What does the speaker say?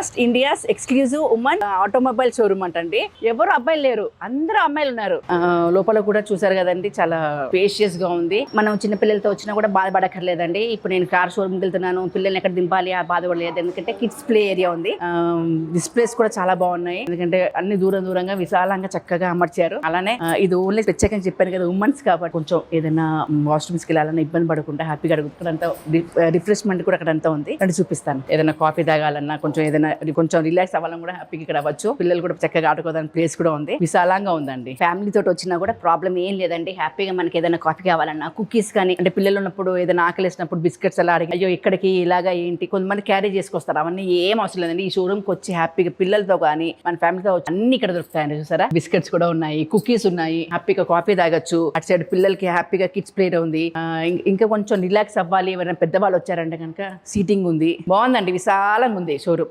First India's exclusive women automobile showroom అంటండి. ఎవరు అబ్బాయిలు లేరు అందరూ అమ్మాయిలు ఉన్నారు. లోపల కూడా చూసారు కదండి చాలా స్పేషియస్గా ఉంది. మనం చిన్న పిల్లలతో వచ్చినా కూడా బాధపడక్కర్లేదండి. ఇప్పుడు నేను కార్ షోరూమ్ వెళ్తున్నాను పిల్లల్ని ఎక్కడ దింపాలి ఆ బాధపడలేదు ఎందుకంటే కిడ్స్ ప్లే ఏరియా ఉంది. డిస్ప్లేస్ కూడా చాలా బాగున్నాయి. ఎందుకంటే అన్ని దూరం దూరంగా విశాలంగా చక్కగా అమర్చారు. అలానే ఇది ఓన్లీ ప్రత్యేకంగా చెప్పాను కదా ఉమెన్స్ కాబట్టి కొంచెం ఏదైనా వాష్రూమ్స్కి వెళ్ళాలన్నా ఇబ్బంది పడకుండా హ్యాపీగా అడుగుతారు రిఫ్రెష్మెంట్ కూడా అక్కడ అంతా ఉంది. అంటే చూపిస్తాను. ఏదైనా కాఫీ తాగాలన్నా కొంచెం ఏదైనా కొంచెం రిలాక్స్ అవ్వాలని కూడా హ్యాపీగా ఇక్కడ అవ్వచ్చు. పిల్లలు కూడా చక్కగా ఆడుకోవడానికి ప్లేస్ కూడా ఉంది. విశాలంగా ఉందండి. ఫ్యామిలీ తోటి వచ్చినా కూడా ప్రాబ్లం ఏం లేదండి. హ్యాపీగా మనకి ఏదైనా కాఫీ కావాలన్నా కుకీస్ కానీ అంటే పిల్లలు ఉన్నప్పుడు ఏదైనా ఆకలిసినప్పుడు బిస్కెట్స్ అలా అడిగి అయ్యో ఇక్కడికి ఇలాగా ఏంటి? కొంతమంది క్యారీ చేసుకొస్తారు. అవన్నీ ఏం అవసరం లేదండి. ఈ షోరూమ్కి వచ్చి హ్యాపీగా పిల్లలతో కానీ మన ఫ్యామిలీతో అన్ని ఇక్కడ దొరుకుతాయండి చూసారా? బిస్కెట్స్ కూడా ఉన్నాయి కుకీస్ ఉన్నాయి. హ్యాపీగా కాఫీ తాగొచ్చు. అటు సైడ్ పిల్లలకి హ్యాపీగా కిడ్స్ ప్లేర్ ఉంది. ఇంకా కొంచెం రిలాక్స్ అవ్వాలి. ఎవరైనా పెద్దవాళ్ళు వచ్చారంటే కనుక సీటింగ్ ఉంది. బాగుందండి. విశాలంగా ఉంది షోరూమ్